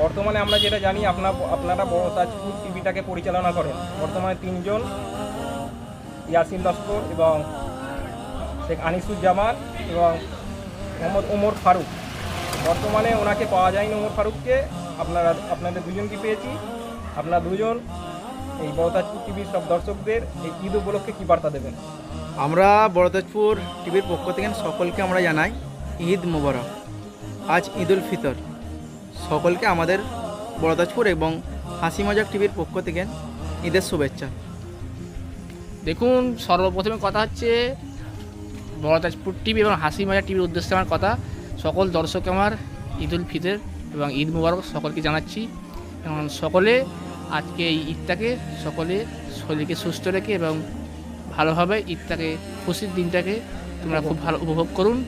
বর্তমানে আমরা যেটা জানি আপনার আপনারা বড় তাজপুর টিভিটাকে পরিচালনা করেন। বর্তমানে তিনজন, ইয়াসিন লস্কর এবং শেখ আনিসুজ্জামান এবং মোহাম্মদ ওমর ফারুক। বর্তমানে ওনাকে পাওয়া যায়নি ওমর ফারুককে। আপনারা, আপনাদের দুজনকে পেয়েছি। আপনারা দুজন এই বড় তাজপুর টিভির সব দর্শকদের এই ঈদ উপলক্ষে কী বার্তা দেবেন? আমরা বড়দাজপুর টিভির পক্ষ থেকে সকলকে আমরা জানাই ঈদ মোবারক। আজ ঈদ উল ফিতর। সকলকে আমাদের বড়দাজপুর এবং হাসি মজাক টিভির পক্ষ থেকে ঈদের শুভেচ্ছা। দেখুন, সর্বপ্রথমে কথা হচ্ছে বড়দাজপুর টিভি এবং হাসি মজা টিভির উদ্দেশ্যে আমার কথা। সকল দর্শক আমার ঈদ উল ফিতর এবং ঈদ মুবারক সকলকে জানাচ্ছি এবং সকলে আজকে এই ঈদটাকে সকলে শরীরকে সুস্থ রেখে এবং ভালোভাবে ঈদটাকে, খুশির দিনটাকে তোমরা খুব ভালো উপভোগ করুন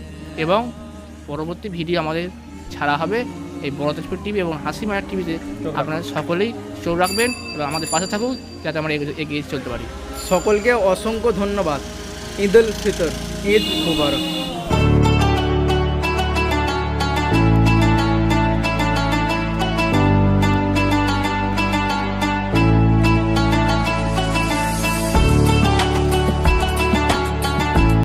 এবং পরবর্তী ভিডিও আমাদের ছাড়া হবে। এই বড় তেজপুর টিভি এবং হাসি মায়ার টিভিতে। আপনারা সকলেই চোখ রাখবেন এবং আমাদের পাশে থাকুক যাতে আমরা এগিয়ে চলতে পারি সকলকে অসংখ্য ধন্যবাদ ঈদ উল ফিতর, ঈদ মুবারক